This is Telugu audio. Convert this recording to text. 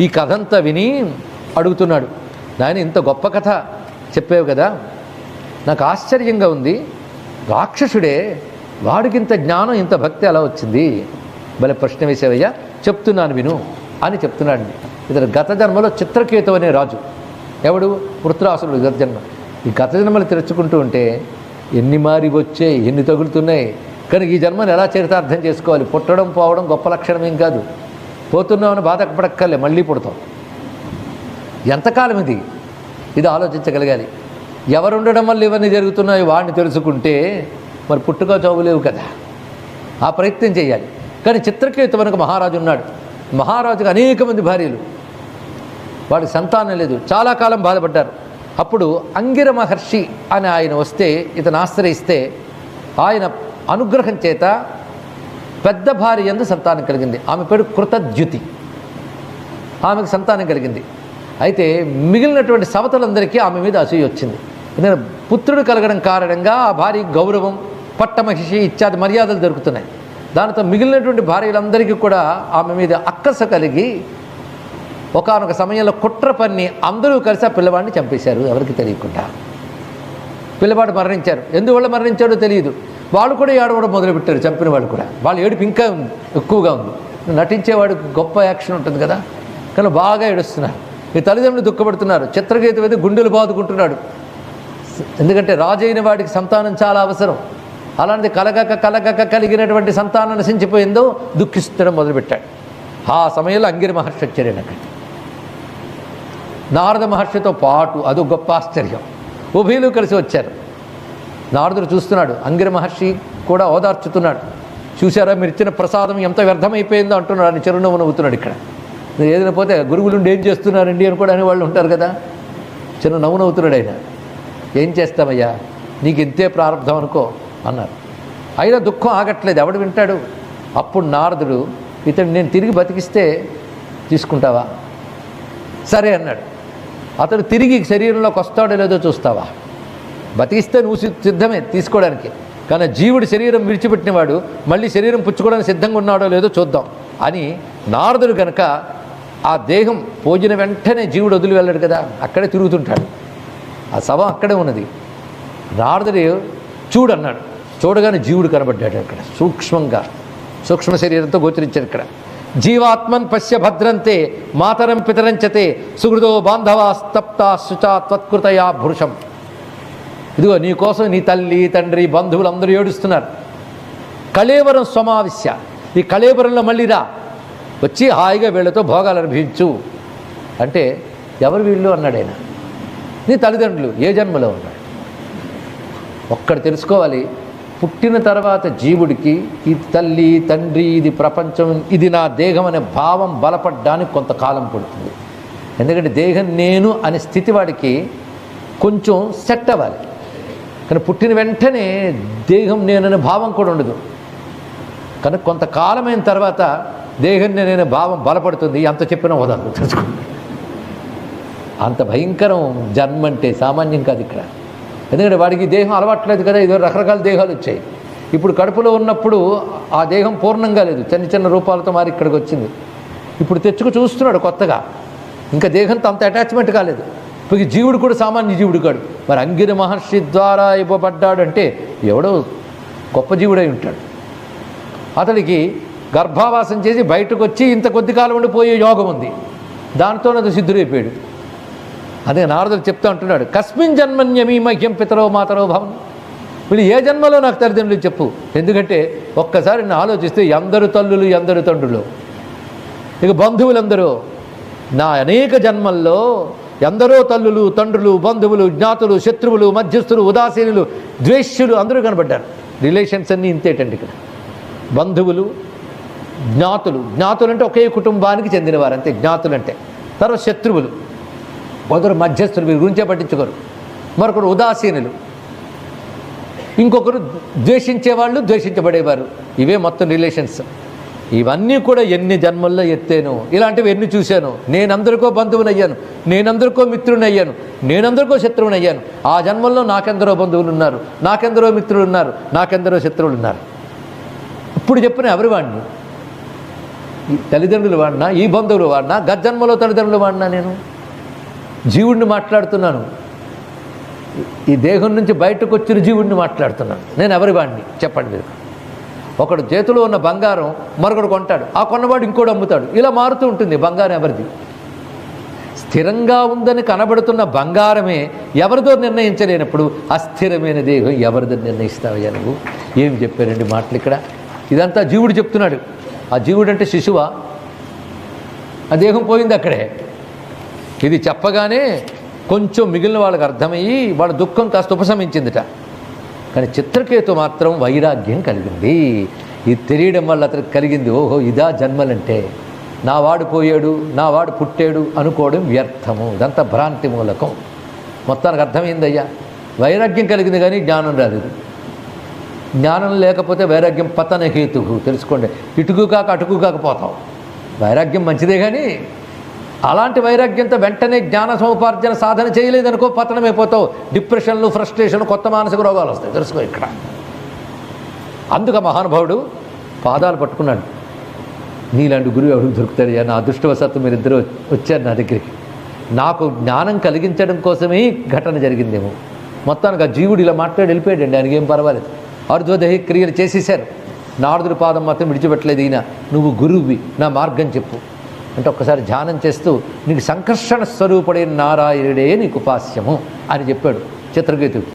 ఈ కథ అంతా విని అడుగుతున్నాడు. నాయన ఇంత గొప్ప కథ చెప్పావు కదా. నాకు ఆశ్చర్యంగా ఉంది. రాక్షసుడే వాడికి ఇంత జ్ఞానం ఇంత భక్తి అలా వచ్చింది? భలే ప్రశ్న వేసేవయ్యా చెప్తున్నాను విను అని చెప్తున్నాడు. ఇతను గత జన్మలో చిత్రకేతు అనే రాజు. ఎవడు? వృత్రాసురుడు గత జన్మ. ఈ గత జన్మలు తెరుచుకుంటూ ఉంటే ఎన్ని మారి వచ్చాయి ఎన్ని తగులుతున్నాయి. కానీ ఈ జన్మను ఎలా చరితార్థం చేసుకోవాలి? పుట్టడం పోవడం గొప్ప లక్షణం ఏం కాదు. పోతున్నామని బాధపడక్కర్లే మళ్ళీ పుడతాం ఎంతకాలం ఇది ఇది ఆలోచించగలగాలి. ఎవరుండడం వల్ల ఇవన్నీ జరుగుతున్నాయో వాడిని తెలుసుకుంటే మరి పుట్టుక చదువులేవు కదా. ఆ ప్రయత్నం చేయాలి. కానీ చిత్రకేతు వెనుక మహారాజు ఉన్నాడు. మహారాజుకు అనేక మంది భార్యలు. వాడికి సంతానం లేదు. చాలా కాలం బాధపడ్డారు. అప్పుడు అంగిర మహర్షి అని ఆయన వస్తే ఇతను ఆశ్రయిస్తే ఆయన అనుగ్రహం చేత పెద్ద భార్య ఎందు సంతానం కలిగింది. ఆమె పేరు కృతద్యుతి. ఆమెకు సంతానం కలిగింది. అయితే మిగిలినటువంటి సవతలందరికీ ఆమె మీద అసూయ వచ్చింది. ఎందుకంటే పుత్రుడు కలగడం కారణంగా ఆ భార్య గౌరవం పట్టమహిషి ఇత్యాది మర్యాదలు దొరుకుతున్నాయి. దానితో మిగిలినటువంటి భార్యలందరికీ కూడా ఆమె మీద అక్కస కలిగి ఒకానొక సమయంలో కుట్ర పన్ని అందరూ కలిసి ఆ పిల్లవాడిని చంపేశారు. ఎవరికి తెలియకుండా. పిల్లవాడు మరణించారు. ఎందువల్ల మరణించాడో తెలియదు. వాళ్ళు కూడా ఏడవడం మొదలుపెట్టారు చంపిన వాళ్ళు కూడా. వాళ్ళు ఏడుపు ఇంకా ఎక్కువగా ఉంది. నటించేవాడు గొప్ప యాక్షన్ ఉంటుంది కదా? కానీ బాగా ఏడుస్తున్నారు. ఈ తల్లిదండ్రులు దుఃఖపడుతున్నారు. చిత్రగీతం అయితే గుండెలు బాదుకుంటున్నాడు. ఎందుకంటే రాజైన వాడికి సంతానం చాలా అవసరం. అలాంటిది కలగక కలగక కలిగినటువంటి సంతానం నశించిపోయిందో దుఃఖిస్తడం మొదలుపెట్టాడు. ఆ సమయంలో అంగిరి మహర్షి వచ్చాడు నారద మహర్షితో పాటు అది గొప్ప ఆశ్చర్యం. ఉభయలు కలిసి వచ్చారు. నారదుడు చూస్తున్నాడు. అంగిర మహర్షి కూడా ఓదార్చుతున్నాడు. చూసారా మీరు ఇచ్చిన ప్రసాదం ఎంత వ్యర్థమైపోయిందో అంటున్నాడు. అని చిరునవ్వు నవ్వుతున్నాడు ఇక్కడ. మీరు ఏదైనా పోతే గురువులుండి ఏం చేస్తున్నారండి అని కూడా అనేవాళ్ళు ఉంటారు కదా? చిన్న నవ్వు నవ్వుతున్నాడు ఆయన. ఏం చేస్తామయ్యా? నీకు ఇంతే ప్రారంభం అనుకో అన్నారు. అయినా దుఃఖం ఆగట్లేదు. ఎవడు వింటాడు? అప్పుడు నారదుడు ఇతడు నేను తిరిగి బతికిస్తే తీసుకుంటావా? సరే అన్నాడు. అతడు తిరిగి శరీరంలోకి వస్తాడో లేదో చూస్తావా? బతికిస్తే నువ్వు సిద్ధమే తీసుకోవడానికి. కానీ జీవుడి శరీరం విడిచిపెట్టినవాడు మళ్ళీ శరీరం పుచ్చుకోవడానికి సిద్ధంగా ఉన్నాడో లేదో చూద్దాం. అని నారదుడు కనుక ఆ దేహం పోజిన వెంటనే జీవుడు వదిలి వెళ్ళాడు కదా అక్కడే తిరుగుతుంటాడు. ఆ శవం అక్కడే ఉన్నది. నారదుడు చూడన్నాడు. చూడగానే జీవుడు కనబడ్డాడు అక్కడ సూక్ష్మంగా సూక్ష్మ శరీరంతో గోచరించాడు ఇక్కడ. జీవాత్మన్ పశ్య భద్రంతే మాతరం పితరంచతే సుహృదో బాంధవాస్తప్త శుచా త్వత్కృతయా భృషం. ఇదిగో నీ కోసం నీ తల్లి తండ్రి బంధువులు అందరూ ఏడుస్తున్నారు. కళేవరం సమావేశ. ఈ కళేవరంలో మళ్ళీ రా. వచ్చి హాయిగా వీళ్ళతో భోగాలు అనుభవించు అంటే ఎవరు వీళ్ళు అన్నాడు ఆయన. నీ తల్లిదండ్రులు ఏ జన్మలో ఉన్నాడు? ఒక్కడు తెలుసుకోవాలి. పుట్టిన తర్వాత జీవుడికి ఈ తల్లి తండ్రి ఇది ప్రపంచం ఇది నా దేహం అనే భావం బలపడడానికి కొంతకాలం పడుతుంది. ఎందుకంటే దేహం నేను అనే స్థితి వాడికి కొంచెం సెట్ అవ్వాలి. కానీ పుట్టిన వెంటనే దేహం నేననే భావం కూడా ఉండదు. కానీ కొంతకాలమైన తర్వాత దేహం నేననే భావం బలపడుతుంది అంత చెప్పిన వదలదు తెలుసుకోండి. అంత భయంకరం జన్మ అంటే సామాన్యం కాదు ఇక్కడ. ఎందుకంటే వాడికి దేహం అలవాట్లేదు కదా ఇదో రకరకాల దేహాలు వచ్చాయి. ఇప్పుడు కడుపులో ఉన్నప్పుడు ఆ దేహం పూర్ణంగా లేదు చిన్న చిన్న రూపాలతో మారి ఇక్కడికి వచ్చింది. ఇప్పుడు తెచ్చుకు చూస్తున్నాడు కొత్తగా. ఇంకా దేహంతో అంత అటాచ్మెంట్ కాలేదు. ఇప్పుడు జీవుడు కూడా సామాన్య జీవుడు కాడు. మరి అంగిర మహర్షి ద్వారా ఇవ్వబడ్డాడంటే ఎవడో గొప్ప జీవుడై ఉంటాడు. అతడికి గర్భావాసం చేసి బయటకు వచ్చి ఇంత కొద్ది కాలం ఉండిపోయే యోగం ఉంది. దాంతో అది సిద్ధుడైపోయాడు. అదే నారదుడు చెప్తా అంటున్నాడు కస్మిన్ జన్మన్యమీ మహ్యం పితరో మాతరో భవన్. వీళ్ళు ఏ జన్మలో నాకు తల్లిదండ్రులు చెప్పు. ఎందుకంటే ఒక్కసారి నేను ఆలోచిస్తే ఎందరు తల్లులు ఎందరు తండ్రులు. ఇక బంధువులందరూ నా అనేక జన్మల్లో ఎందరో తల్లులు తండ్రులు బంధువులు జ్ఞాతులు శత్రువులు మధ్యస్థులు ఉదాసీనులు ద్వేష్యులు అందరూ కనబడ్డారు. రిలేషన్స్ అన్నీ ఇంతేటండి ఇక్కడ. బంధువులు జ్ఞాతులు. జ్ఞాతులు అంటే ఒకే కుటుంబానికి చెందినవారు అంతే. జ్ఞాతులు అంటే తర్వాత శత్రువులు. కొందరు మధ్యస్థులు వీరి గురించే పట్టించుకోరు. మరొకరు ఉదాసీనులు. ఇంకొకరు ద్వేషించేవాళ్ళు ద్వేషించబడేవారు. ఇవే మొత్తం రిలేషన్స్. ఇవన్నీ కూడా ఎన్ని జన్మల్లో ఎత్తాను ఇలాంటివి ఎన్ని చూశాను నేనందరికో బంధువునయ్యాను నేనందరికో మిత్రునయ్యాను నేనందరికో శత్రువునయ్యాను ఆ జన్మల్లో నాకెందరో బంధువులు ఉన్నారు నాకెందరో మిత్రులు ఉన్నారు నాకెందరో శత్రువులు ఉన్నారు. ఇప్పుడు చెప్పిన ఎవరి వాడిని? తల్లిదండ్రులు వాడినా ఈ బంధువులు వాడినా గజ్జన్మలో తల్లిదండ్రులు వాడినా నేను? జీవుడిని మాట్లాడుతున్నాను. ఈ దేహం నుంచి బయటకు వచ్చిన జీవుడిని మాట్లాడుతున్నాను. నేను ఎవరి వాడిని? చెప్పండి మీరు. ఒకడు చేతిలో ఉన్న బంగారం మరొకడు కొంటాడు. ఆ కొన్నవాడు ఇంకోడు అమ్ముతాడు. ఇలా మారుతూ ఉంటుంది బంగారం ఎవరిది? స్థిరంగా ఉందని కనబడుతున్న బంగారమే ఎవరిదో నిర్ణయించలేనప్పుడు అస్థిరమైన దేహం ఎవరిదో నిర్ణయిస్తావయ్యా నువ్వు? ఏం చెప్పారండి మాటలు ఇక్కడ? ఇదంతా జీవుడు చెప్తున్నాడు. ఆ జీవుడు అంటే శిశువా? ఆ దేహం పోయింది అక్కడే. ఇది చెప్పగానే కొంచెం మిగిలిన వాళ్ళకి అర్థమయ్యి వాళ్ళ దుఃఖం కాస్త ఉపశమించిందిట. కానీ చిత్రకేతు మాత్రం వైరాగ్యం కలిగింది. ఇది తెలియడం వల్ల అతనికి కలిగింది ఓహో ఇదా జన్మలంటే. నా వాడు పోయాడు నా వాడు పుట్టాడు అనుకోవడం వ్యర్థము. ఇదంతా భ్రాంతి మూలకం. మొత్తానికి అర్థమైందయ్యా? వైరాగ్యం కలిగింది కానీ జ్ఞానం రాలేదు. జ్ఞానం లేకపోతే వైరాగ్యం పతన హేతు తెలుసుకోండి ఇటుకు కాక అటుకు కాకపోతాం వైరాగ్యం మంచిదే కానీ అలాంటి వైరాగ్యంతో వెంటనే జ్ఞాన సముపార్జన సాధన చేయలేదనుకో పతనమైపోతావు డిప్రెషన్లు ఫ్రస్ట్రేషన్ కొత్త మానసిక రోగాలు వస్తాయి. తెలుసుకో ఇక్కడ. అందుకు మహానుభావుడు పాదాలు పట్టుకున్నాడు. నీలాంటి గురువు ఎవరికి దొరుకుతాడు? నా అదృష్టవశాత్తు మీరిద్దరూ వచ్చారు నా దగ్గరికి. నాకు జ్ఞానం కలిగించడం కోసమే ఈ ఘటన జరిగిందేమో. మొత్తానికి ఆ జీవుడు ఇలా మాట్లాడి వెళ్ళిపోయాడండి. ఆయనకి ఏం పర్వాలేదు. అర్ధ్వదేహి క్రియలు చేసేశారు. నారదుడి పాదం మాత్రం విడిచిపెట్టలేదు ఈయన. నువ్వు గురువువి. నా మార్గం చెప్పు. అంటే ఒక్కసారి ధ్యానం చేస్తూ నీకు సంకర్షణ స్వరూపుడైన నారాయణుడే నీకు ఉపాస్యము అని చెప్పాడు చిత్రకేతుడు